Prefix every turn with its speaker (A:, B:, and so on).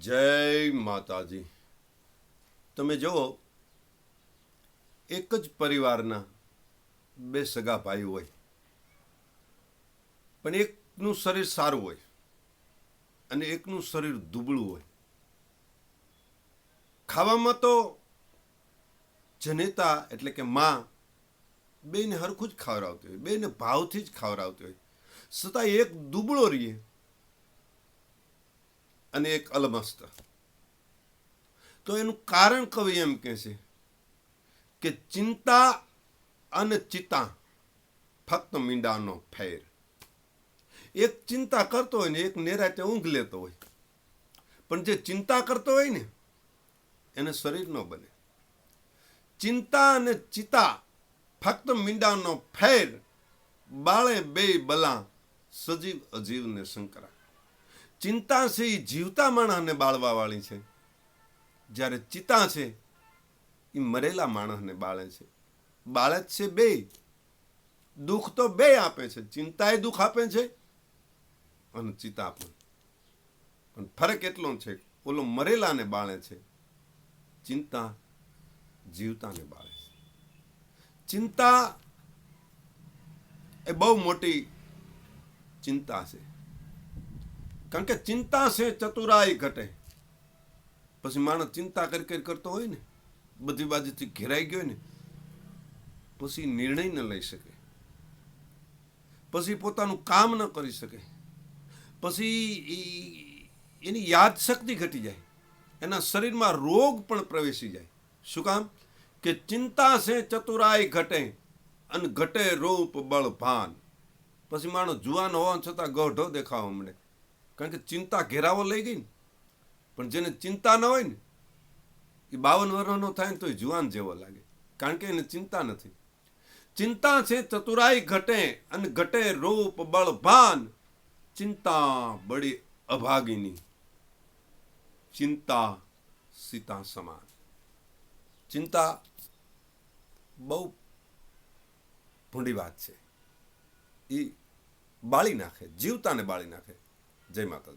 A: જય માતાજી. તમે જુઓ, એક જ પરિવારના બે સગા ભાઈ હોય. પણ એકનું શરીર સારું હોય અને એકનું શરીર દુબળું હોય. ખાવામાં તો જનેતા એટલે કે માં બેને હરખું જ ખાવડાવતી હોય, બેને ભાવથી જ ખાવડાવતી હોય. છતાં એક દુબળો રહીએ અને એક અલમસ્ત. તો એનું કારણ કવિ એમ કહે છે કે ચિંતા અને ચિતા ફક્ત મીંડાનો ફેર. એક ચિંતા કરતો હોય ને, એક નેરાતે ઊંઘ લેતો હોય. પણ જે ચિંતા કરતો હોય ને, એને શરીર ન બને. ચિંતા અને ચિતા ફક્ત મીંડાનો ફેર, બાળે બે બલા સજીવ અજીવને શંકરા ચિંતા છે એ જીવતા માણસને બાળવા વાળી છે. જ્યારે ચિતા છે એ મરેલા માણસને બાળે છે. બાળે જ છે બે. દુઃખ તો બે આપે છે. ચિંતાએ દુઃખ આપે છે અને ચિતા પણ. પણ ફરક એટલો છે ઓલો મરેલાને બાળે છે. ચિંતા જીવતાને બાળે છે. ચિંતા એ બહુ મોટી ચિંતા છે. કારણ કે ચિંતા છે ચતુરાઈ ઘટે. પછી માણસ ચિંતા કરી કરી કરતો હોય ને, બધી બાજુથી ઘેરાઈ ગયો ને, પછી નિર્ણય ન લઈ શકે. પછી પોતાનું કામ ન કરી શકે. પછી એની યાદશક્તિ ઘટી જાય. એના શરીરમાં રોગ પણ પ્રવેશી જાય. શું કામ? કે ચિંતા છે ચતુરાઈ ઘટે અને ઘટે રૂપ બળ ભાન પછી માણસ જુવાન હોવા છતાં ગઢો દેખાવા મળે. કારણ કે ચિંતા ઘેરાવો લઈ ગઈ ને. પણ જેને ચિંતા ન હોય ને, એ બાવન વર્ષનો થાય ને તો એ જુવાન જેવો લાગે. કારણ કે એને ચિંતા નથી. ચિંતા છે ચતુરાઈ ઘટે અને ઘટે રૂપ બળ ભાન. ચિંતા બડી અભાગીની. ચિંતા સીતા સમાન. ચિંતા બહુ ભૂંડી વાત છે. એ બાળી નાખે, જીવતાને બાળી નાખે. じゃあマタで